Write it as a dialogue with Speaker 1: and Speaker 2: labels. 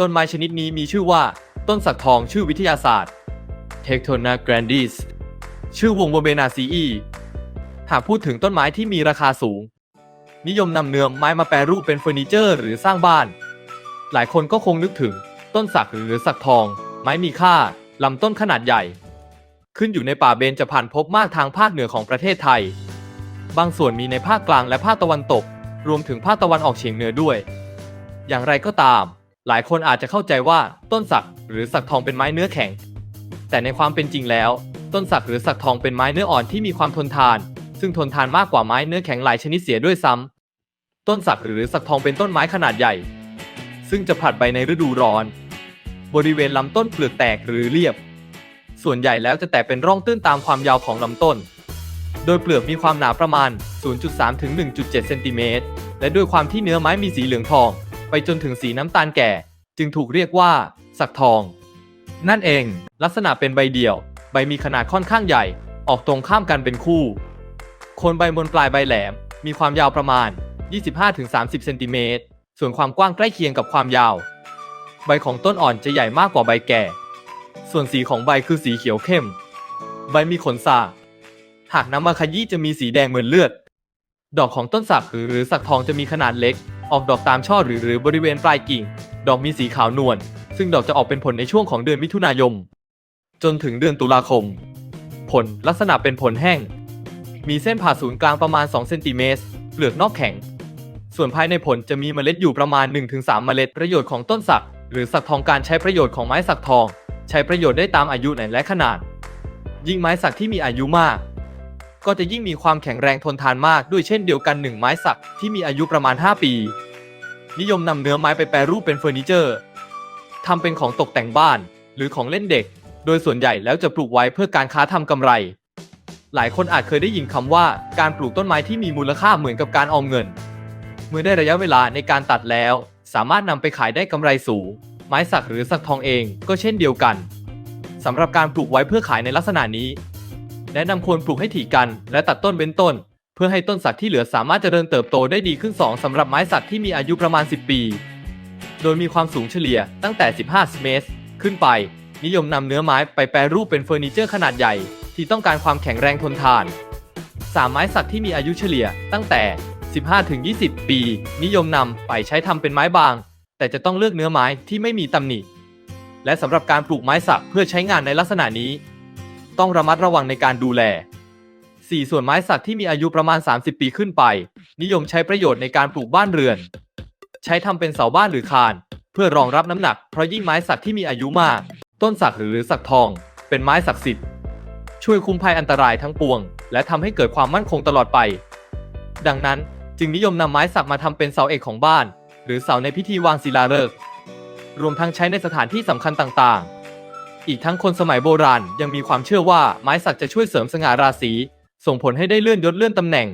Speaker 1: ต้นไม้ชนิดนี้มีชื่อว่า ต้นสักทองชื่อวิทยาศาสตร์ Tectona grandis ชื่อวงโบเบนาซีอีหากพูดถึงต้นไม้ที่มีราคาสูง นิยมนำเนื้อไม้มาแปรรูปเป็นเฟอร์นิเจอร์หรือสร้างบ้าน หลายคนก็คงนึกถึง ต้นสักหรือสักทอง ไม้มีค่าลำต้นขนาดใหญ่ ขึ้นอยู่ในป่าเบญจพรรณพบมากทางภาคเหนือของประเทศไทย บางส่วนมีในภาคกลางและภาคตะวันตก รวมถึงภาคตะวันออกเฉียงเหนือด้วย อย่างไรก็ตาม หลายคนอาจจะเข้าใจว่าต้นสักหรือสักทองเป็นไม้เนื้อแข็ง แต่ในความเป็นจริงแล้ว ต้นสักหรือสักทองเป็นไม้เนื้ออ่อนที่มีความทนทาน ซึ่งทนทานมากกว่าไม้เนื้อแข็งหลายชนิดเสียด้วยซ้ำต้นสักหรือสักทองเป็นต้นไม้ขนาดใหญ่ ซึ่งจะผลัดใบในฤดูร้อน บริเวณลำต้นเปลือกแตกหรือเรียบ ส่วนใหญ่แล้วจะแตกเป็นร่องตื้นตามความยาวของลำต้น โดยเปลือกมีความหนาประมาณ 0.3 ถึง 1.7 เซนติเมตร และด้วยความที่เนื้อไม้มีสีเหลืองทอง ไปจนถึงสีน้ำตาลแก่ จึงถูกเรียกว่า สักทอง นั่นเอง ลักษณะเป็นใบเดี่ยว ใบมีขนาดค่อนข้างใหญ่ ออกตรงข้ามกันเป็นคู่โคนใบบนปลายใบแหลม มีความยาวประมาณ 25-30 เซนติเมตร ส่วนความกว้างใกล้เคียงกับความยาว ใบของต้นอ่อนจะใหญ่มากกว่าใบแก่ ส่วนสีของใบคือสีเขียวเข้ม ใบมีขนสาหากน้ำมาขยี้จะมีสีแดงเหมือนเลือด ดอกของต้นสักหรือสักทองจะมีขนาดเล็ก ออกดอกตามช่อหรือหรือบริเวณปลายกิ่ง ดอกมีสีขาวนวล ซึ่งดอกจะออกเป็นผลในช่วงของเดือนมิถุนายนจนถึงเดือนตุลาคม ผลลักษณะเป็นผลแห้ง มีเส้นผ่าศูนย์กลางประมาณ 2 เซนติเมตร เปลือกนอกแข็ง ส่วนภายในผลจะมีเมล็ดอยู่ประมาณ 1-3 เมล็ดประโยชน์ของต้นสัก หรือสักทองการใช้ประโยชน์ของไม้สักทอง ใช้ประโยชน์ได้ตามอายุไหนและขนาด ยิ่งไม้สักที่มีอายุมาก ก็จะยิ่งมีความแข็งแรงทนทานมากด้วยเช่นเดียวกันหนึ่งไม้สักที่มีอายุประมาณ 5 ปี นิยมนำเนื้อไม้ไปแปรรูปเป็นเฟอร์นิเจอร์ทำเป็นของตกแต่งบ้าน หรือของเล่นเด็ก โดยส่วนใหญ่แล้วจะปลูกไว้เพื่อการค้าทำกำไร หลายคนอาจเคยได้ยินคำว่าการปลูกต้นไม้ที่มีมูลค่าเหมือนกับการออมเงิน เมื่อได้ระยะเวลาในการตัดแล้ว สามารถนำไปขายได้กำไรสูง ไม้สักหรือสักทองเองก็เช่นเดียวกันสำหรับการปลูกไว้เพื่อขายในลักษณะนี้ แนะนำควรปลูกให้ถี่กัน และตัดต้นเว้นต้น เพื่อให้ต้นสักที่เหลือสามารถเจริญเติบโตได้ดีขึ้น 2สำหรับไม้สักที่มีอายุประมาณ 10 ปี โดยมีความสูงเฉลี่ยตั้งแต่ 15 เมตร ขึ้นไป นิยมนำเนื้อไม้ไปแปรรูปเป็นเฟอร์นิเจอร์ขนาดใหญ่ ที่ต้องการความแข็งแรงทนทานสามไม้สักที่มีอายุเฉลี่ยตั้งแต่ 15-20 ปี นิยมนำไปใช้ทำเป็นไม้บาง แต่จะต้องเลือกเนื้อไม้ที่ไม่มีตำหนิ และสำหรับการปลูกไม้สักเพื่อใช้งานในลักษณะนี้ ต้องระมัดระวังในการดูแล 4 ส่วนไม้สักที่มีอายุประมาณ 30 ปีขึ้นไป นิยมใช้ประโยชน์ในการปลูกบ้านเรือน ใช้ทำเป็นเสาบ้านหรือคาน เพื่อรองรับน้ำหนัก เพราะยิ่งไม้สักที่มีอายุมาก ต้นสักหรือสักทอง เป็นไม้ศักดิ์สิทธิ์ ช่วยคุ้มภัยอันตรายทั้งปวง และทำให้เกิดความมั่นคงตลอดไป ดังนั้นจึงนิยมนำไม้สักมาทำเป็นเสาเอกของบ้าน หรือเสาในพิธีวางศิลาฤกษ์รวมทั้งใช้ในสถานที่สำคัญต่างๆ อีกทั้งคนสมัยโบราณยังมีความเชื่อว่าไม้สักจะช่วยเสริมสง่าราศี ส่งผลให้ได้เลื่อนยศเลื่อนตำแหน่ง